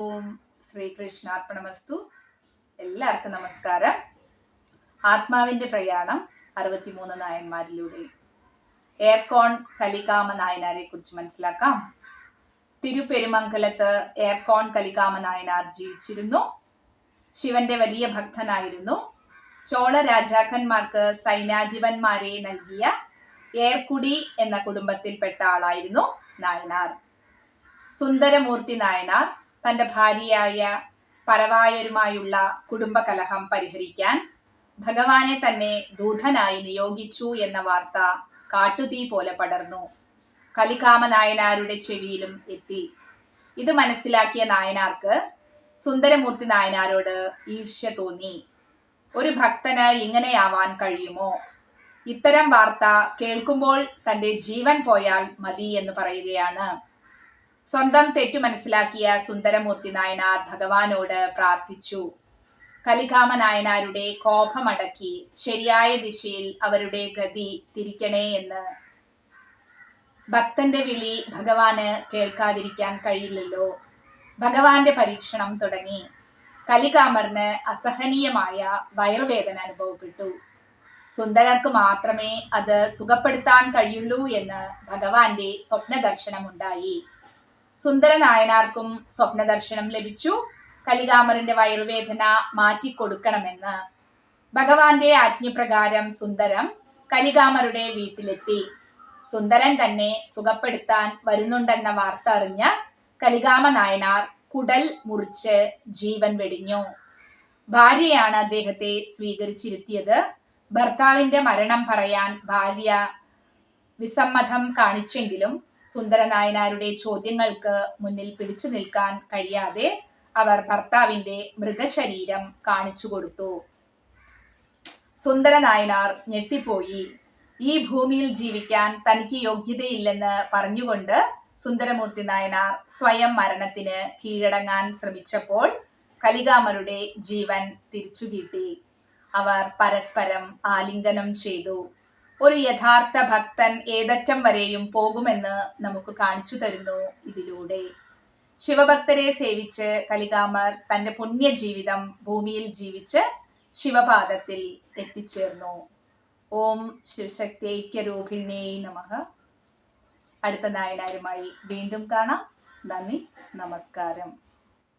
ഓം ശ്രീകൃഷ്ണാർപ്പണമസ്തു. എല്ലാവർക്കും നമസ്കാരം. ആത്മാവിന്റെ പ്രയാണം അറുപത്തിമൂന്ന് നായന്മാരിലൂടെ. എയർകോൺ കലികാമ നായനാരെ കുറിച്ച് മനസ്സിലാക്കാം. തിരുപെരുമംഗലത്ത് എയർകോൺ കലികാമ നായനാർ ജീവിച്ചിരുന്നു. ശിവന്റെ വലിയ ഭക്തനായിരുന്നു. ചോള രാജാക്കന്മാർക്ക് സൈന്യാധിപന്മാരെ നൽകിയ ഏർക്കുടി എന്ന കുടുംബത്തിൽപ്പെട്ട ആളായിരുന്നു നായനാർ. സുന്ദരമൂർത്തി നായനാർ. തന്റെ ഭാര്യയായ പരവായരുമായുള്ള കുടുംബകലഹം പരിഹരിക്കാൻ ഭഗവാനെ തന്നെ ദൂതനായി നിയോഗിച്ചു എന്ന വാർത്ത കാട്ടുതീ പോലെ പടർന്നു. കലികാമ നായനാരുടെ ചെവിയിലും എത്തി. ഇത് മനസ്സിലാക്കിയ നായനാർക്ക് സുന്ദരമൂർത്തി നായനാരോട് ഈർഷ്യ തോന്നി. ഒരു ഭക്തന് ഇങ്ങനെയാവാൻ കഴിയുമോ? ഇത്തരം വാർത്ത കേൾക്കുമ്പോൾ തന്റെ ജീവൻ പോയാൽ മതി എന്ന് പറയുകയാണ്. സ്വന്തം തെറ്റു മനസ്സിലാക്കിയ സുന്ദരമൂർത്തി നായനാർ ഭഗവാനോട് പ്രാർത്ഥിച്ചു. കലികാമ നായനാരുടെ കോപമടക്കി ശരിയായ ദിശയിൽ അവരുടെ ഗതി തിരിക്കണേ എന്ന്. ഭക്തന്റെ വിളി ഭഗവാന് കേൾക്കാതിരിക്കാൻ കഴിയില്ലല്ലോ. ഭഗവാന്റെ പരീക്ഷണം തുടങ്ങി. കലികാമറിന് അസഹനീയമായ വയറുവേദന അനുഭവപ്പെട്ടു. സുന്ദരർക്ക് മാത്രമേ അത് സുഖപ്പെടുത്താൻ കഴിയുള്ളൂ എന്ന് ഭഗവാന്റെ സ്വപ്നദർശനമുണ്ടായി. സുന്ദര നായനാർക്കും സ്വപ്നദർശനം ലഭിച്ചു. കലികാമറിന്റെ വയറുവേദന മാറ്റിക്കൊടുക്കണമെന്ന് ഭഗവാന്റെ ആജ്ഞപ്രകാരം സുന്ദരം കലികാമറുടെ വീട്ടിലെത്തി. സുന്ദരൻ തന്നെ സുഖപ്പെടുത്താൻ വരുന്നുണ്ടെന്ന വാർത്ത അറിഞ്ഞ കലികാമ നായനാർ കുടൽ മുറിച്ച് ജീവൻ വെടിഞ്ഞു. ഭാര്യയാണ് അദ്ദേഹത്തെ സ്വീകരിച്ചിരുത്തിയത്. ഭർത്താവിന്റെ മരണം പറയാൻ ഭാര്യ വിസമ്മതം കാണിച്ചെങ്കിലും സുന്ദരനായനാരുടെ ചോദ്യങ്ങൾക്ക് മുന്നിൽ പിടിച്ചു നിൽക്കാൻ കഴിയാതെ അവർ ഭർത്താവിന്റെ മൃതശരീരം കാണിച്ചു കൊടുത്തു. സുന്ദരനായനാർ ഞെട്ടിപ്പോയി. ഈ ഭൂമിയിൽ ജീവിക്കാൻ തനിക്ക് യോഗ്യതയില്ലെന്ന് പറഞ്ഞുകൊണ്ട് സുന്ദരമൂർത്തി നായനാർ സ്വയം മരണത്തിന് കീഴടങ്ങാൻ ശ്രമിച്ചപ്പോൾ കലികാമരുടെ ജീവൻ തിരിച്ചു കിട്ടി അവർ പരസ്പരം ആലിംഗനം ചെയ്തു. ഒരു യഥാർത്ഥ ഭക്തൻ ഏതറ്റം വരെയും പോകുമെന്ന് നമുക്ക് കാണിച്ചു തരുന്നു ഇതിലൂടെ. ശിവഭക്തരെ സേവിച്ച് കലികാമർ തന്റെ പുണ്യജീവിതം ഭൂമിയിൽ ജീവിച്ച് ശിവപാദത്തിൽ എത്തിച്ചേർന്നു. ഓം ശിവശക്തി നമ നമഃ. അടുത്ത നായനാരുമായി വീണ്ടും കാണാം. നന്ദി നമസ്കാരം.